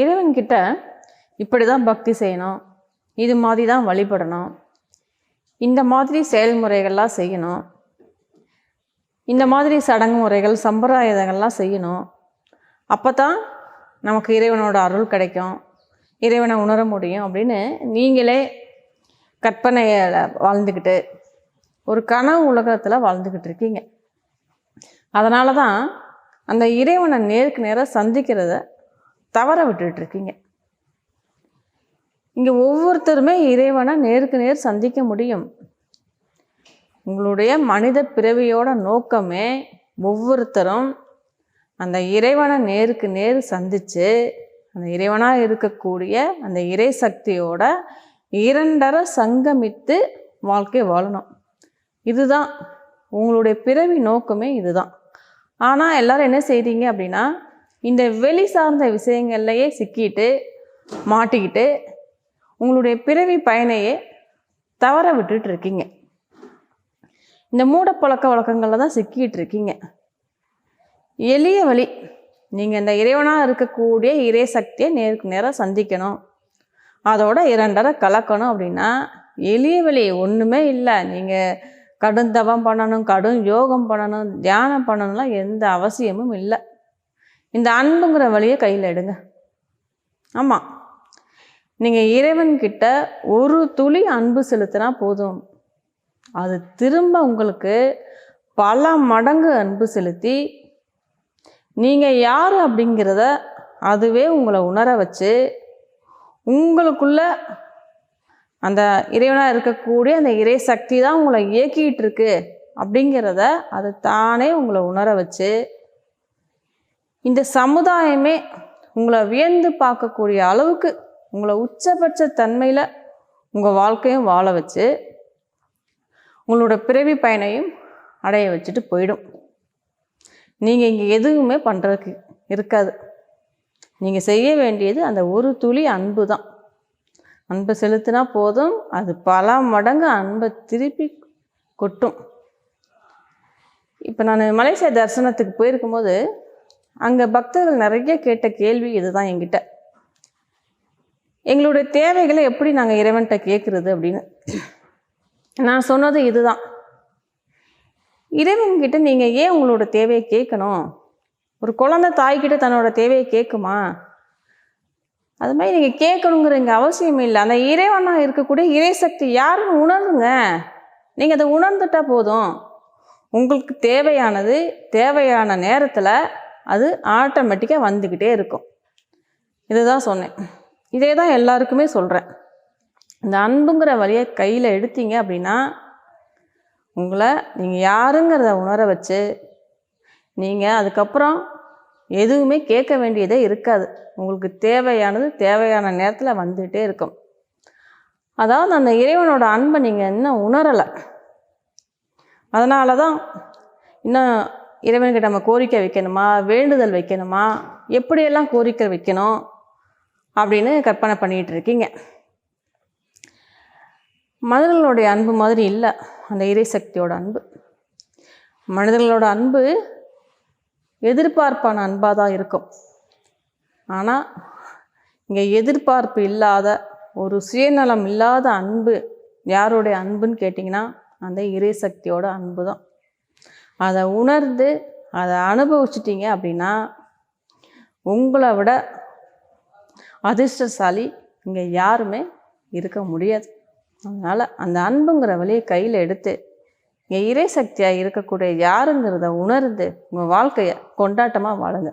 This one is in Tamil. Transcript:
இறைவன்கிட்ட இப்படி தான் பக்தி செய்யணும் இது மாதிரி தான் வழிபடணும் இந்த மாதிரி செயல்முறைகள்லாம் செய்யணும் இந்த மாதிரி சடங்கு முறைகள் சம்பிரதாயங்கள்லாம் செய்யணும். அப்போ தான் நமக்கு இறைவனோட அருள் கிடைக்கும் இறைவனை உணர முடியும் அப்படின்னு நீங்களே கற்பனையில் வாழ்ந்துக்கிட்டு ஒரு கனவு உலகத்தில் வாழ்ந்துக்கிட்டு இருக்கீங்க. அதனால தான் அந்த இறைவனை நேருக்கு நேராக சந்திக்கிறத தவற விட்டுட்ருக்கீங்க. இங்கே ஒவ்வொருத்தருமே இறைவனை நேருக்கு நேர் சந்திக்க முடியும். உங்களுடைய மனித பிறவியோட நோக்கமே ஒவ்வொருத்தரும் அந்த இறைவனை நேருக்கு நேர் சந்தித்து அந்த இறைவனாக இருக்கக்கூடிய அந்த இறை சக்தியோட இரண்டரை சங்கமித்து வாழ்க்கை வாழணும். இதுதான். உங்களுடைய பிறவி நோக்கமே இதுதான். ஆனால் எல்லாரும் என்ன செய்கிறீங்க அப்படின்னா இந்த வெளி சார்ந்த விஷயங்கள்லையே சிக்கிட்டு மாட்டிக்கிட்டு உங்களுடைய பிறவி பயனையே தவற விட்டுட்டு இருக்கீங்க. இந்த மூட பழக்க வழக்கங்களில் தான் சிக்கிட்டு இருக்கீங்க. எளிய வழி நீங்கள் இந்த இறைவனாக இருக்கக்கூடிய இறை சக்தியை நேருக்கு நேராக சந்திக்கணும். அதோட இரண்டரை கலக்கணும் அப்படின்னா எளிய வழி ஒன்றுமே இல்லை. நீங்கள் கடும் தவம் பண்ணணும் கடும் யோகம் பண்ணணும் தியானம் பண்ணணும்லாம் எந்த அவசியமும் இல்லை. இந்த அன்புங்கிற வழியை கையில் எடுங்க. ஆமாம் நீங்கள் இறைவன்கிட்ட ஒரு துளி அன்பு செலுத்தினா போதும். அது திரும்ப உங்களுக்கு பல மடங்கு அன்பு செலுத்தி நீங்கள் யார் அப்படிங்கிறத அதுவே உங்களை உணர வச்சு உங்களுக்குள்ள அந்த இறைவனாக இருக்கக்கூடிய அந்த இறை சக்தி தான் உங்களை இயக்கிட்டு இருக்கு அப்படிங்கிறத அது தானே உங்களை உணர வச்சு இந்த சமுதாயமே உங்களை வியந்து பார்க்கக்கூடிய அளவுக்கு உங்களை உச்சபட்ச தன்மையில் உங்கள் வாழ்க்கையும் வாழ வச்சு உங்களோட பிறவி பயனையும் அடைய வச்சுட்டு போயிடும். நீங்கள் இங்கே எதுவுமே பண்ணுறதுக்கு இருக்காது. நீங்கள் செய்ய வேண்டியது அந்த ஒரு துளி அன்பு தான். அன்பை செலுத்தினா போதும் அது பல மடங்கு அன்பை திருப்பி கொட்டும். இப்போ நான் மலேசியா தரிசனத்துக்கு போயிருக்கும்போது அங்கே பக்தர்கள் நிறைய கேட்ட கேள்வி இதுதான் எங்கிட்ட எங்களுடைய தேவைகளை எப்படி நாங்கள் இறைவன்கிட்ட கேட்குறது அப்படின்னு. நான் சொன்னது இதுதான். இறைவன்கிட்ட நீங்கள் ஏன் உங்களோட தேவையை கேட்கணும்? ஒரு குழந்தை தாய்கிட்ட தன்னோட தேவையை கேட்குமா? அது மாதிரி நீங்கள் கேட்கணுங்கிற இங்கே அவசியம் இல்லை. அந்த இறைவனாக இருக்கக்கூடிய இறைசக்தி யாருன்னு உணருங்க நீங்கள் அதை உணர்ந்துட்டால் போதும். உங்களுக்கு தேவையானது தேவையான நேரத்தில் அது ஆட்டோமேட்டிக்காக வந்துக்கிட்டே இருக்கும். இதுதான் சொன்னேன். இதே தான் எல்லாருக்குமே சொல்கிறேன் இந்த அன்புங்கிற வழியை கையில் எடுத்தீங்க அப்படின்னா உங்களை நீங்கள் யாருங்கிறத உணர வச்சு நீங்கள் அதுக்கப்புறம் எதுவுமே கேட்க வேண்டியதே இருக்காது. உங்களுக்கு தேவையானது தேவையான நேரத்தில் வந்துகிட்டே இருக்கும். அதாவது அந்த இறைவனோட அன்பை நீங்கள் இன்னும் உணரலை. அதனால தான் இன்னும் இறைவனுக்கு நம்ம கோரிக்கை வைக்கணுமா? வேண்டுதல் வைக்கணுமா? எப்படியெல்லாம் கோரிக்கை வைக்கணும்? அப்படின்னு கற்பனை பண்ணிகிட்டு இருக்கீங்க. மனிதர்களுடைய அன்பு மாதிரி இல்லை அந்த இறை சக்தியோட அன்பு. மனிதர்களோட அன்பு எதிர்பார்ப்பான அன்பாக தான் இருக்கும். ஆனால் இங்கே எதிர்பார்ப்பு இல்லாத ஒரு சுயநலம் இல்லாத அன்பு யாருடைய அன்புன்னு கேட்டிங்கன்னா அந்த இறை சக்தியோட அன்பு தான் அதை உணர்ந்து அதை அனுபவிச்சிட்டிங்க அப்படின்னா உங்களை விட அதிர்ஷ்டசாலி இங்கே யாருமே இருக்க முடியாது. அதனால் அந்த அன்புங்கிற வழியை கையில் எடுத்து இங்கே இறை சக்தியாக இருக்கக்கூடிய யாருங்கிறத உணர்ந்து உங்கள் வாழ்க்கையை கொண்டாட்டமாக வாழுங்க.